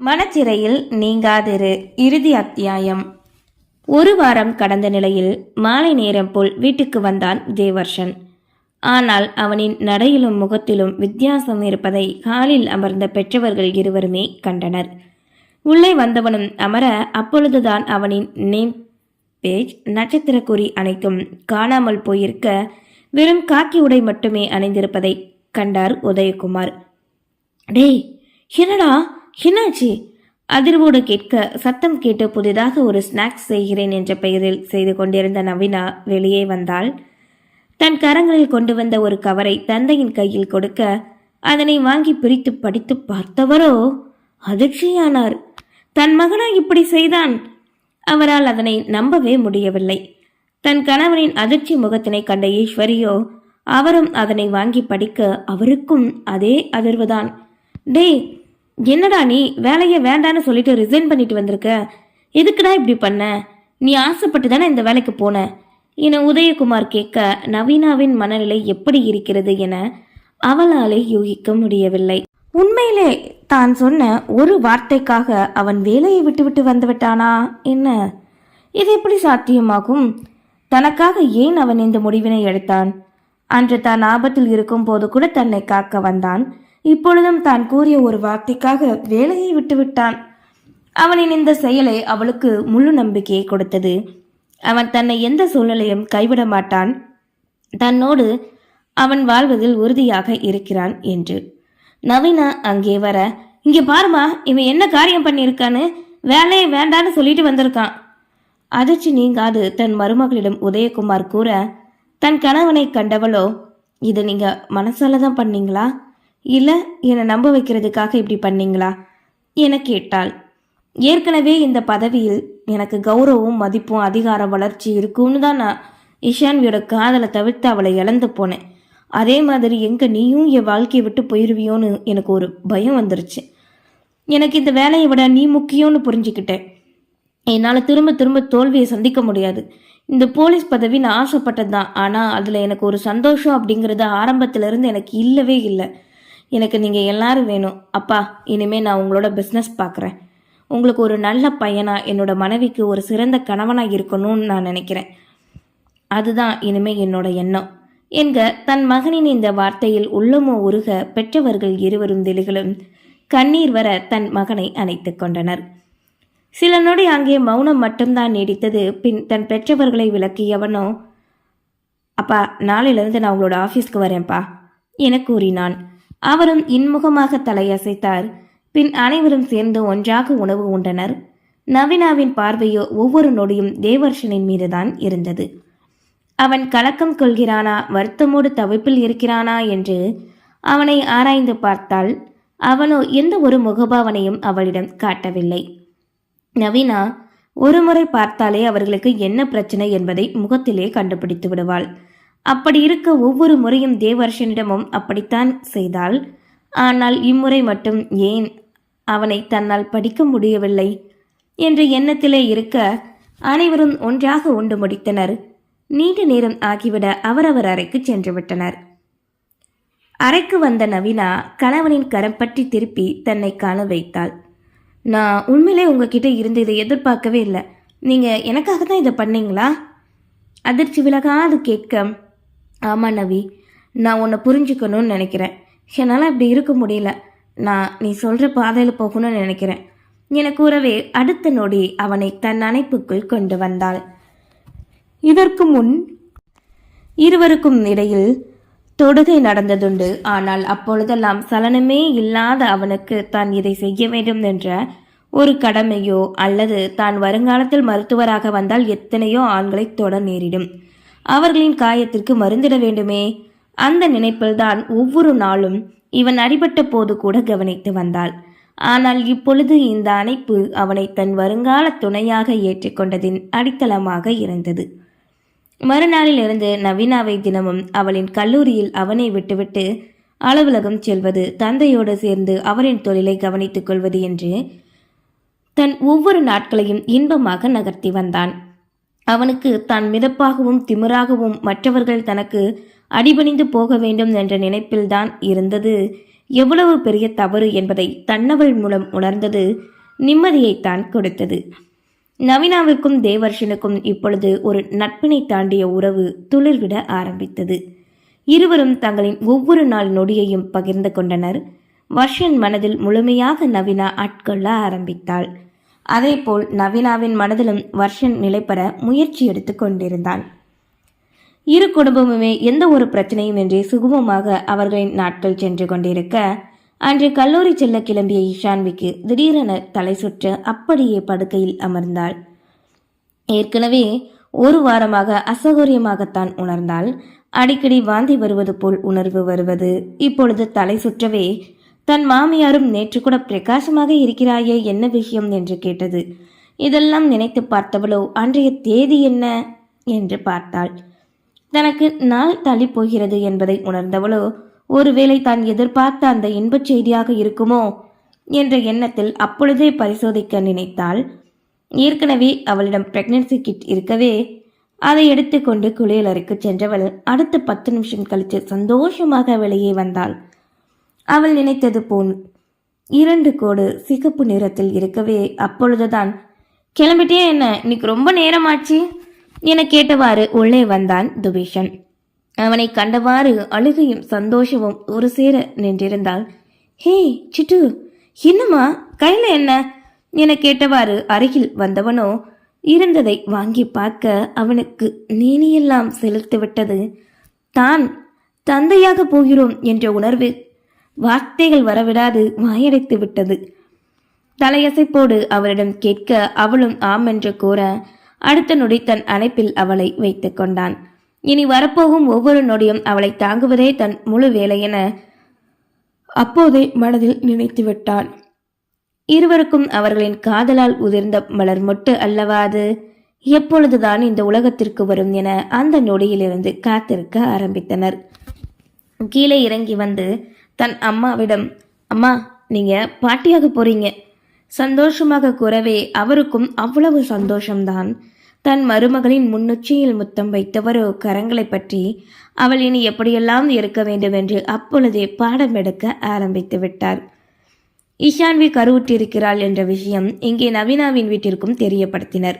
மனச்சிறையில் நீங்காதிரு. இறுதி அத்தியாயம். ஒரு வாரம் கடந்த நிலையில் மாலை நேரம் போல் வீட்டுக்கு வந்தான் தேவர்ஷன். ஆனால் அவனின் நடையிலும் முகத்திலும் வித்தியாசம் இருப்பதை காலில் அமர்ந்த பெற்றவர்கள் இருவருமே கண்டனர். உள்ளே வந்தவனும் அமர அப்பொழுதுதான் அவனின் நேம் பேஜ் நட்சத்திரக்குறி அனைத்தும் காணாமல் போயிருக்க வெறும் காக்கி உடை மட்டுமே அணிந்திருப்பதை கண்டார் உதயகுமார். டேய் என்னடா? என்னாச்சு? அதிர்வோடு கேட்க சத்தம் கேட்டு புதிதாக ஒரு ஸ்நாக்ஸ் செய்கிறேன் என்ற பெயரில் செய்து கொண்டிருந்த நவீனா வெளியே வந்தாள். தன் கரங்களில் கொண்டு வந்த ஒரு கவரை தந்தையின் கையில் கொடுக்க அதனை வாங்கி பிரித்து படித்து பார்த்தவரோ? அதிர்ச்சியானார். தன் மகனா இப்படி செய்தான்? அவரால் அதனை நம்பவே முடியவில்லை. தன் கணவனின் அதிர்ச்சி முகத்தினை கண்ட ஈஸ்வரியோ அவரும் அதனை வாங்கி படிக்க அவருக்கும் அதே அதிர்வுதான். டேய் என்னடா நீ? வேலையை வேண்டான்னு சொல்லிட்டு ரிசைன் பண்ணிட்டு வந்திருக்க. எதுக்குடா இப்படி பண்ண? நீ ஆசைப்பட்டு தானே இந்த வேலைக்கு போன. என உதயகுமார் கேட்க நவீனாவின் மனநிலை எப்படி இருக்கிறது என அவளாலே யூகிக்க முடியவில்லை. உண்மையிலே தான் சொன்ன ஒரு வார்த்தைக்காக அவன் வேலையை விட்டுவிட்டு வந்து விட்டானா? என்ன? இது எப்படி சாத்தியமாகும்? தனக்காக ஏன் அவன் இந்த முடிவினை எடுத்தான்? அன்று தான் ஆபத்தில் இருக்கும் போது கூட தன்னை காக்க வந்தான். இப்பொழுதும் தான் கூறிய ஒரு வார்த்தைக்காக வேலையை விட்டுவிட்டான். அவனின் இந்த செயலை அவளுக்கு முழு நம்பிக்கையை கொடுத்தது. அவன் தன்னை எந்த சூழ்நிலையும் கைவிட மாட்டான். தன்னோடு அவன் வாழ்வதில் உறுதியாக இருக்கிறான் என்று. நவீனா அங்கே வர இங்கே பாருமா இவன் என்ன காரியம் பண்ணியிருக்கான்னு? வேலையை வேண்டான்னு சொல்லிட்டு வந்திருக்கான். அதிர்ச்சி நீங்காது தன் மருமகளிடம் உதயகுமார் கூற தன் கணவனை கண்டவளோ இது நீங்கள் மனசால தான் பண்ணீங்களா? இல்லை என்னை நம்ப வைக்கிறதுக்காக இப்படி பண்ணீங்களா? என கேட்டாள். ஏற்கனவே இந்த பதவியில் எனக்கு கௌரவம் மதிப்பும் அதிகார வளர்ச்சி இருக்கும்னு தான் நான் இஷான்வியோட காதலை தவிர்த்து அவளை இழந்து போனேன். அதே மாதிரி எங்கே நீயும் என் வாழ்க்கையை விட்டு போயிருவியோன்னு எனக்கு ஒரு பயம் வந்துருச்சு. எனக்கு இந்த வேலையை விட நீ முக்கியம்னு புரிஞ்சுக்கிட்டேன். என்னால் திரும்ப திரும்ப தோல்வியை சந்திக்க முடியாது. இந்த போலீஸ் பதவி நான் ஆசைப்பட்டது தான். ஆனால் அதில் எனக்கு ஒரு சந்தோஷம் அப்படிங்கிறது ஆரம்பத்திலிருந்து எனக்கு இல்லவே இல்லை. எனக்கு நீங்கள் எல்லாரும் வேணும். அப்பா இனிமேல் நான் உங்களோட பிஸ்னஸ் பார்க்குறேன் உங்களுக்கு ஒரு நல்ல பையனாக என்னோட மனைவிக்கு ஒரு சிறந்த கணவனாக இருக்கணும்னு நான் நினைக்கிறேன். அதுதான் இனிமே என்னோட எண்ணம். என்க தன் மகனின் இந்த வார்த்தையில் உள்ளமோ உருக பெற்றவர்கள் இருவரும் திலிகளும் கண்ணீர் வர தன் மகனை அணைத்து கொண்டனர். சில நொடி அங்கே மௌனம் மட்டும்தான் நீடித்தது. பின் தன் பெற்றவர்களை விளக்கியவனோ அப்பா நாளையிலிருந்து நான் உங்களோட ஆஃபீஸ்க்கு வரேன்ப்பா என கூறினான். அவரும் இன்முகமாக தலையசைத்தார். பின் அனைவரும் சேர்ந்து ஒன்றாக உணவு உண்டனர் நவீனாவின் பார்வையோ ஒவ்வொரு நொடியும் தேவர்ஷனின் மீதுதான் இருந்தது. அவன் கலக்கம் கொள்கிறானா? வருத்தமோடு தவிப்பில் இருக்கிறானா? என்று அவனை ஆராய்ந்து பார்த்தால் அவனோ எந்த ஒரு முகபாவனையும் அவளிடம் காட்டவில்லை. நவீனா ஒருமுறை பார்த்தாலே அவர்களுக்கு என்ன பிரச்சனை என்பதை முகத்திலே கண்டுபிடித்து விடுவாள். அப்படி இருக்க ஒவ்வொரு முறையும் தேவர்ஷனிடமும் அப்படித்தான் செய்தாள். ஆனால் இம்முறை மட்டும் ஏன் அவனை தன்னால் படிக்க முடியவில்லை? என்ற எண்ணத்திலே இருக்க அனைவரும் ஒன்றாக உண்டு முடித்தனர். நீண்ட நேரம் ஆகிவிட அவரவர் அறைக்கு சென்று விட்டனர் அறைக்கு வந்த நவீனா கணவனின் கரம் பற்றி திருப்பி தன்னை காண வைத்தாள். நான் உண்மையிலே உங்ககிட்ட இருந்து இதை எதிர்பார்க்கவே இல்லை. நீங்கள் எனக்காக தான் இதை பண்ணீங்களா? அதிர்ச்சி விலகாது கேட்க ஆமாம் நவி நான் உன்னை புரிஞ்சுக்கணும்னு நினைக்கிறேன். என்னால் அப்படி இருக்க முடியல. நான் நீ சொல்கிற பாதையில் போகணும்னு நினைக்கிறேன். என கூறவே அடுத்த நொடி அவனை தன் அணைப்புக்குள் கொண்டு வந்தாள். இதற்கு முன் இருவருக்கும் இடையில் தொடுகை நடந்ததுண்டு. ஆனால் அப்பொழுதெல்லாம் சலனமே இல்லாத அவனுக்கு தான் இதை செய்ய வேண்டும் என்ற ஒரு கடமையோ அல்லது தான் வருங்காலத்தில் மருத்துவராக வந்தால் எத்தனையோ ஆண்களை தொட நேரிடும். அவர்களின் காயத்திற்கு மருந்திட வேண்டுமே. அந்த நினைப்பில்தான் ஒவ்வொரு நாளும் இவன் அடிபட்ட போது கூட கவனித்து வந்தாள். ஆனால் இப்பொழுது இந்த அணைப்பு அவனை தன் வருங்கால துணையாக ஏற்றுக்கொண்டதின் அடித்தளமாக இருந்தது. மறுநாளிலிருந்து நவீனாவை தினமும் அவளின் கல்லூரியில் அவனை விட்டுவிட்டு அலுவலகம் செல்வது தந்தையோடு சேர்ந்து அவரின் தொழிலை கவனித்துக் கொள்வது என்று தன் ஒவ்வொரு நாட்களையும் இன்பமாக நகர்த்தி வந்தான். அவனுக்கு தான் மிதப்பாகவும் திமிராகவும் மற்றவர்கள் தனக்கு அடிபணிந்து போக வேண்டும் என்ற நினைப்பில்தான் இருந்தது. எவ்வளவு பெரிய தவறு என்பதை தன்னவள் மூலம் உணர்ந்தது நிம்மதியைத்தான் கொடுத்தது. நவீனாவிற்கும் தேவர்ஷனுக்கும் இப்பொழுது ஒரு நட்பினை தாண்டிய உறவு துளிர்விட ஆரம்பித்தது. இருவரும் தங்களின் ஒவ்வொரு நாள் நொடியையும் பகிர்ந்து கொண்டனர். வர்ஷன் மனதில் முழுமையாக நவீனா ஆட்கொள்ள ஆரம்பித்தாள். அதேபோல் நவீனாவின் மனதிலும் வர்ஷன் நிலைபெற முயற்சி எடுத்து கொண்டிருந்தான். இரு குடும்பமுமே எந்த ஒரு பிரச்சனையும் இன்றி சுகமமாக அவர்களின் நாட்கள் சென்று கொண்டிருக்க அன்று கல்லூரி செல்ல கிளம்பிய இஷான்விக்கு திடீரென தலை சுற்ற அப்படியே படுக்கையில் அமர்ந்தாள். ஏற்கனவே ஒரு வாரமாக அசௌகரியமாகத்தான் உணர்ந்தாள். அடிக்கடி வாந்தி வருவது போல் உணர்வு வருவது இப்பொழுது தலை சுற்றவே தன் மாமியாரும் நேற்று கூட பிரகாசமாக இருக்கிறாயே என்ன விஷயம்? என்று கேட்டது. இதெல்லாம் நினைத்து பார்த்தவளோ அன்றைய தேதி என்ன? என்று பார்த்தாள். தனக்கு நாள் தள்ளி போகிறது என்பதை உணர்ந்தவளோ ஒருவேளை தான் எதிர்பார்த்த அந்த இன்பச் செய்தியாக இருக்குமோ? என்ற எண்ணத்தில் அப்பொழுதே பரிசோதிக்க நினைத்தாள். ஏற்கனவே அவளிடம் பிரெக்னன்சி கிட் இருக்கவே அதை எடுத்துக்கொண்டு குளியலறைக்கு சென்றவள் அடுத்த பத்து நிமிஷம் கழித்து சந்தோஷமாக வெளியே வந்தாள். அவள் நினைத்தது போல். இரண்டு கோடு சிகப்பு நிறத்தில் இருக்கவே அப்பொழுதுதான் கிளம்பிட்டே என்ன? இன்னைக்கு ரொம்ப நேரமாச்சு? என கேட்டவாறு உள்ளே வந்தான் துபீஷன். அவனை கண்டவாறு அழுகையும் சந்தோஷமும் ஒரு சேர நின்றிருந்தாள். ஹே சிட்டு என்னம்மா? கையில என்ன? என கேட்டவாறு அருகில் வந்தவனோ இருந்ததை வாங்கி பார்க்க அவனுக்கு நீனியெல்லாம் செலுத்து விட்டது தான் தந்தையாக போகிறோம் என்ற உணர்வு வார்த்தைகள் வரவிடாது வாயடைத்து விட்டது. தலையசைப்போடு அவரிடம் கேட்க அவளும் ஆம் என்று கூற அடுத்த நொடி தன் அணைப்பில் அவளை வைத்துக் கொண்டான். இனி வரப்போகும் ஒவ்வொரு நொடியும் அவளை தாங்குவதே தன் முழு வேலை என அப்போதே மனதில் நினைத்து விட்டான் இருவருக்கும் அவர்களின் காதலால் உதிர்ந்த மலர் மொட்டு அல்லவா அது? எப்பொழுதுதான் இந்த உலகத்திற்கு வரும் என அந்த நொடியிலிருந்து காத்திருக்க ஆரம்பித்தனர். கீழே இறங்கி வந்து தன் அம்மாவிடம் அம்மா நீங்க பாட்டியாக போறீங்க. சந்தோஷமாக கூறவே அவருக்கும் அவ்வளவு சந்தோஷம்தான். தன் மருமகளின் முன்னுச்சியில் முத்தம் வைத்தவரோ கரங்களை பற்றி அவள் இனி எப்படியெல்லாம் இருக்க வேண்டும் என்று அப்பொழுதே பாடம் எடுக்க ஆரம்பித்து விட்டார். இஷான்வி கருவுற்றிருக்கிறாள் என்ற விஷயம் இங்கே நவீனாவின் வீட்டிற்கும் தெரியப்படுத்தினர்.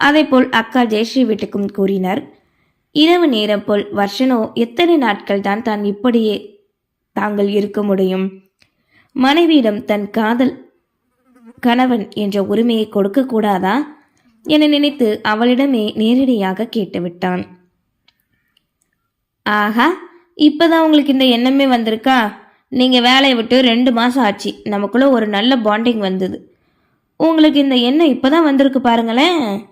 அதேபோல் அக்கா ஜெயஸ்ரீ வீட்டுக்கும் கூறினர் இரவு நேரம் போல் வர்ஷனோ எத்தனை நாட்கள் தான் தான் இப்படியே தாங்கள் இருக்க முடியும். மனைவியிடம் தன் காதல் கணவன் என்ற உரிமையை கொடுக்க கூடாதா? என நினைத்து அவளிடமே நேரடியாக கேட்டுவிட்டான். ஆஹா இப்பதான் உங்களுக்கு இந்த எண்ணமே வந்திருக்கா? நீங்க வேலையை விட்டு ரெண்டு மாசம் ஆச்சு. நமக்குள்ள ஒரு நல்ல பாண்டிங் வந்தது. உங்களுக்கு இந்த எண்ணம் இப்பதான் வந்திருக்கு பாருங்களேன்.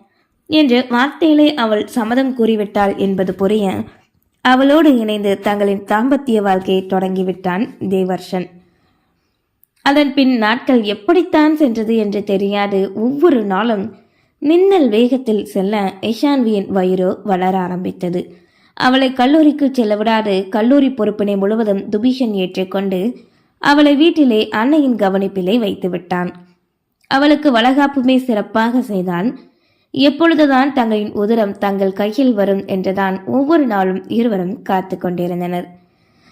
என்று வார்த்தையிலே அவள் சம்மதம் கூறிவிட்டாள் என்பது புரிய அவளோடு இணைந்து தங்களின் தாம்பத்திய வாழ்க்கையை தொடங்கிவிட்டான் தேவர்ஷன். அதன் பின் நாட்கள் எப்படித்தான் சென்றது என்று தெரியாது. ஒவ்வொரு நாளும் மின்னல் வேகத்தில் செல்ல இஷான்வியின் வயிறு வளர ஆரம்பித்தது. அவளை கல்லூரிக்கு செல்ல விடாது கல்லூரி பொறுப்பினை முழுவதும் துபீஷன் ஏற்றுக்கொண்டு அவளை வீட்டிலே அன்னையின் கவனிப்பிலே வைத்து விட்டான் அவளுக்கு வளகாப்புமே சிறப்பாக செய்தான். எப்பொழுதுதான் தங்களின் உதரம் தங்கள் கையில் வரும் என்றுதான் ஒவ்வொரு நாளும் இருவரும் காத்து கொண்டிருந்தனர்.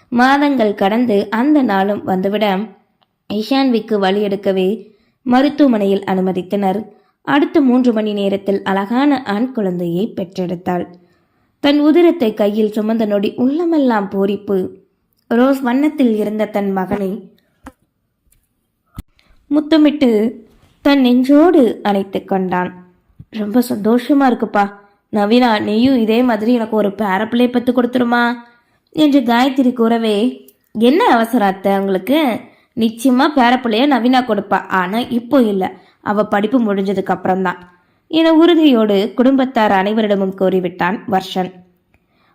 மாதங்கள் கடந்து அந்த நாளும் வந்துவிட இஷான்விக்கு வழி எடுக்கவே மருத்துவமனையில் அனுமதித்தனர். அடுத்த மூன்று மணி நேரத்தில் அழகான ஆண் குழந்தையை பெற்றெடுத்தாள். தன் உதிரத்தை கையில் சுமந்த நொடி உள்ளமெல்லாம் பூரிப்பு. ரோஸ் வண்ணத்தில் இருந்த தன் மகனை முத்தமிட்டு தன் நெஞ்சோடு அணைத்து கொண்டான். ரொம்ப சந்தோஷமா இருக்குப்பா. நவீனா நீயும் இதே மாதிரி எனக்கு ஒரு பேரப்பிள்ளை பத்து கொடுத்துருமா? என்று காயத்ரி கூறவே என்ன அவசரம் அத்தை உங்களுக்கு? நிச்சயமா பேரப்பிள்ளைய நவீனா கொடுப்பா. ஆனா இப்போ இல்லை. அவ படிப்பு முடிஞ்சதுக்கு அப்புறம்தான். என உறுதியோடு குடும்பத்தார் அனைவரிடமும் கூறிவிட்டான் வர்ஷன்.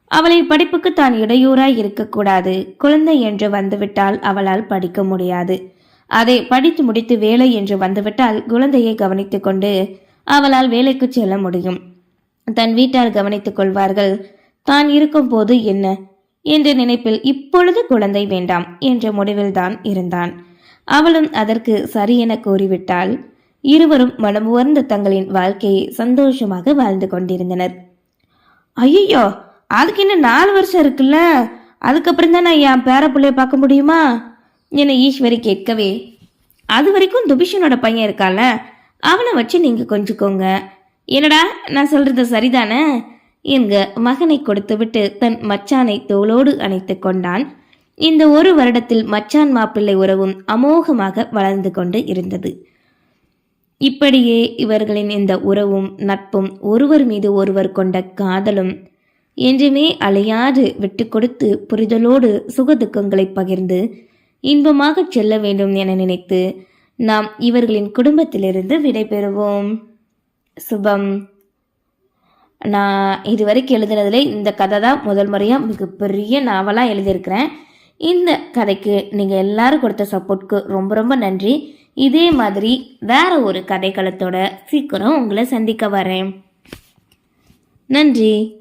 அவளின் படிப்புக்கு தான் இடையூறாய் இருக்கக்கூடாது. குழந்தை என்று வந்துவிட்டால் அவளால் படிக்க முடியாது. அதை படித்து முடித்து வேலை என்று வந்துவிட்டால் குழந்தையை கவனித்துக்கொண்டு அவளால் வேலைக்கு செல்ல முடியும். தன் வீட்டார் கவனித்துக் கொள்வார்கள் தான் இருக்கும் போது என்ன? என்ற நினைப்பில் இப்பொழுது குழந்தை வேண்டாம் என்ற முடிவில்தான் இருந்தான். அவளும் அதற்கு சரியென கூறிவிட்டால் இருவரும் மனமுவர்ந்த தங்களின் வாழ்க்கையை சந்தோஷமாக வாழ்ந்து கொண்டிருந்தனர். ஐயோ அதுக்கு இன்னும் நாலு வருஷம் இருக்குல்ல? அதுக்கப்புறம் தான் நான் என் பேர பிள்ளைய பார்க்க முடியுமா? என ஈஸ்வரி கேட்கவே அது வரைக்கும் துபிஷனோட பையன் இருக்கால அவனை வச்சு நீங்கள் கொஞ்சிக்கோங்க. என்னடா நான் சொல்றது சரிதானே? என்க மகனை கொடுத்துவிட்டு தன் மச்சானை தோளோடு அணைத்து கொண்டான். இந்த ஒரு வருடத்தில் மச்சான் மாப்பிள்ளை உறவும் அமோகமாக வளர்ந்து கொண்டு இருந்தது. இப்படியே இவர்களின் இந்த உறவும் நட்பும் ஒருவர் மீது ஒருவர் கொண்ட காதலும் என்றுமே அலையாது விட்டு கொடுத்து புரிதலோடு சுகதுக்கங்களை பகிர்ந்து இன்பமாகச் செல்ல வேண்டும் என நினைத்து நாம் இவர்களின் குடும்பத்திலிருந்து விடைபெறுவோம் சுபம். நான் இதுவரைக்கும் எழுதுனதுல இந்த கதை தான் முதல் முறையாக மிகப்பெரிய நாவலாக எழுதியிருக்கிறேன். இந்த கதைக்கு நீங்கள் எல்லாரும் கொடுத்த சப்போர்ட்க்கு ரொம்ப ரொம்ப நன்றி. இதே மாதிரி வேற ஒரு கதைக்களத்தோட சீக்கிரம் உங்களை சந்திக்க வரேன். நன்றி.